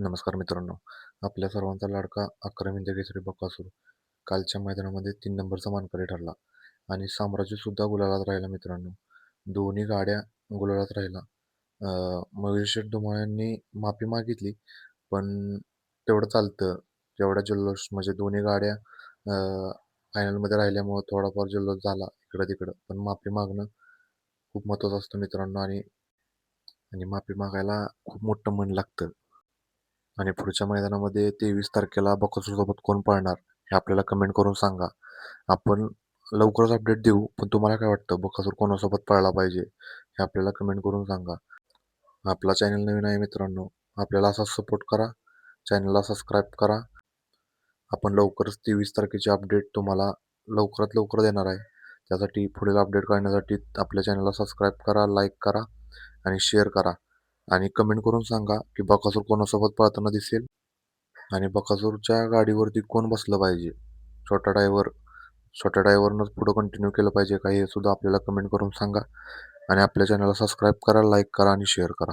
नमस्कार मित्रांनो. आपल्या सर्वांचा लाडका अकरा मिनिटं केसरी बकासूर कालच्या मैदानामध्ये तीन नंबरचा मानकरी ठरला आणि साम्राज्यसुद्धा गुलालात राहिला मित्रांनो. दोन्ही गाड्या गुलालात राहिला. अं, मयूर शेठ धुमाळ माफी मागितली पण तेवढं चालतं. जेवढा जल्लोष म्हणजे दोन्ही गाड्या फायनलमध्ये राहिल्यामुळं थोडाफार जल्लोष झाला इकडं तिकडं पण माफी मागणं खूप महत्त्वाचं असतं मित्रांनो आणि आणि माफी मागायला खूप मोठं मन लागतं. आणि पुढच्या मैदानामध्ये तेवीस तारखेला बकासूरसोबत कोण पळणार हे आपल्याला कमेंट करून सांगा. आपण लवकरच अपडेट देऊ पण तुम्हाला काय वाटतं? बकासूर कोणासोबत पळला पाहिजे? हे आपल्याला कमेंट करून सांगा. आपला चॅनल नवीन आहे मित्रांनो आपल्याला असा सपोर्ट करा. चॅनलला सबस्क्राईब करा. आपण लवकरच तेवीस तारखेची अपडेट तुम्हाला लवकरात लवकर देणार आहे. त्यासाठी पुढील अपडेट करण्यासाठी आपल्या चॅनलला सबस्क्राईब करा लाईक करा आणि शेअर करा. आणि कमेंट करून सांगा की बकासूर कोणासोबत पळताना दिसेल? आणि बकासूरच्या गाडीवरती कोण बसलं पाहिजे? छोटा ड्रायव्हर छोट्या ड्रायव्हरनंच पुढं कंटिन्यू केलं पाहिजे का हे सुद्धा आपल्याला कमेंट करून सांगा. आणि आपल्या चॅनलला सबस्क्राईब करा लाईक करा आणि शेअर करा.